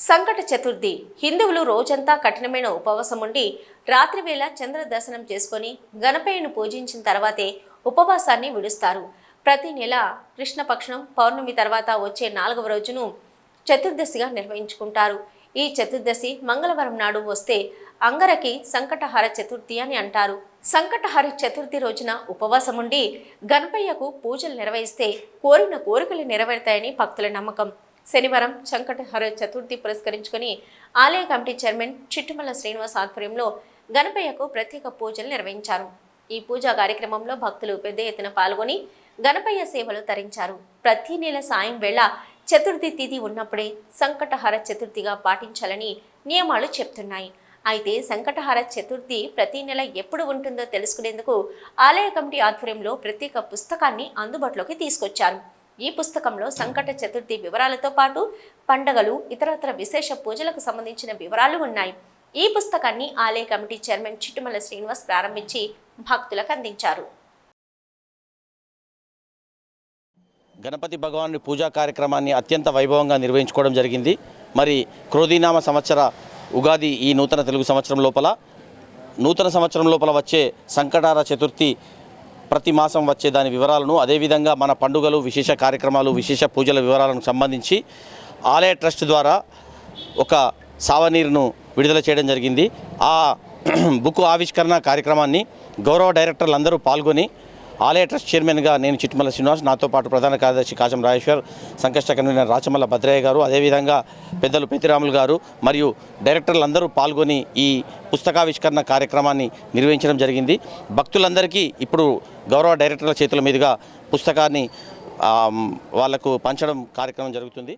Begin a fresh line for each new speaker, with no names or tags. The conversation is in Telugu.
సంకట చతుర్థి. హిందువులు రోజంతా కఠినమైన ఉపవాసం ఉండి రాత్రివేళ చంద్ర దర్శనం చేసుకొని గణపయ్యను పూజించిన తర్వాతే ఉపవాసాన్ని విడుస్తారు. ప్రతి నెల కృష్ణపక్షం పౌర్ణమి తర్వాత వచ్చే నాలుగవ రోజును చతుర్దశిగా నిర్వహించుకుంటారు. ఈ చతుర్దశి మంగళవారం నాడు వస్తే అంగరకి సంకటహార చతుర్థి అని అంటారు. సంకటహార చతుర్థి రోజున ఉపవాసం ఉండి గణపయ్యకు పూజలు నిర్వహిస్తే కోరిన కోరికలు నెరవేరుతాయని భక్తుల నమ్మకం. శనివారం శంకటహర చతుర్థి పురస్కరించుకుని ఆలయ కమిటీ చైర్మన్ చిట్టుమల శ్రీనివాస్ ఆధ్వర్యంలో గణపయ్యకు ప్రత్యేక పూజలు నిర్వహించారు. ఈ పూజా కార్యక్రమంలో భక్తులు పెద్ద ఎత్తున పాల్గొని గణపయ్య సేవలు తరించారు. ప్రతి నెల సాయం వేళ చతుర్థి తిథి ఉన్నప్పుడే సంకటహార చతుర్థిగా పాటించాలని నియమాలు చెప్తున్నాయి. అయితే సంకటహార చతుర్థి ప్రతి నెల ఎప్పుడు ఉంటుందో తెలుసుకునేందుకు ఆలయ కమిటీ ఆధ్వర్యంలో ప్రత్యేక పుస్తకాన్ని అందుబాటులోకి తీసుకొచ్చారు. ఈ పుస్తకంలో సంకట చతుర్థి వివరాలతో పాటు పండగలు ఇతరత్ర విశేష పూజలకు సంబంధించిన వివరాలు ఉన్నాయి. ఈ పుస్తకాన్ని ఆలయ కమిటీ చైర్మన్ చిట్టుమల శ్రీనివాస్ ప్రారంభించి భక్తులకు అందించారు.
గణపతి భగవాన్ పూజా కార్యక్రమాన్ని అత్యంత వైభవంగా నిర్వహించుకోవడం జరిగింది. మరి క్రోధీనామ సంవత్సర ఉగాది ఈ నూతన తెలుగు సంవత్సరం లోపల నూతన సంవత్సరం లోపల వచ్చే సంకటార చతుర్థి ప్రతి మాసం వచ్చే దాని వివరాలను అదేవిధంగా మన పండుగలు విశేష కార్యక్రమాలు విశేష పూజల వివరాలను సంబంధించి ఆలయ ట్రస్ట్ ద్వారా ఒక సావనీరును విడుదల చేయడం జరిగింది. ఆ బుక్ ఆవిష్కరణ కార్యక్రమాన్ని గౌరవ డైరెక్టర్లు అందరూ పాల్గొని ఆలయ ట్రస్ట్ చైర్మన్గా నేను చిట్టుమల శ్రీనివాస్ నాతో పాటు ప్రధాన కార్యదర్శి కాశం రాజేశ్వర్ సంకష్ట కన్వీనర్ రాచమల్ల భద్రయ్య గారు అదేవిధంగా పెద్దలు పెతిరాములు గారు మరియు డైరెక్టర్లు అందరూ పాల్గొని ఈ పుస్తకావిష్కరణ కార్యక్రమాన్ని నిర్వహించడం జరిగింది. భక్తులందరికీ ఇప్పుడు గౌరవ డైరెక్టర్ల చేతుల మీదుగా పుస్తకాన్ని వాళ్ళకు పంచడం కార్యక్రమం జరుగుతుంది.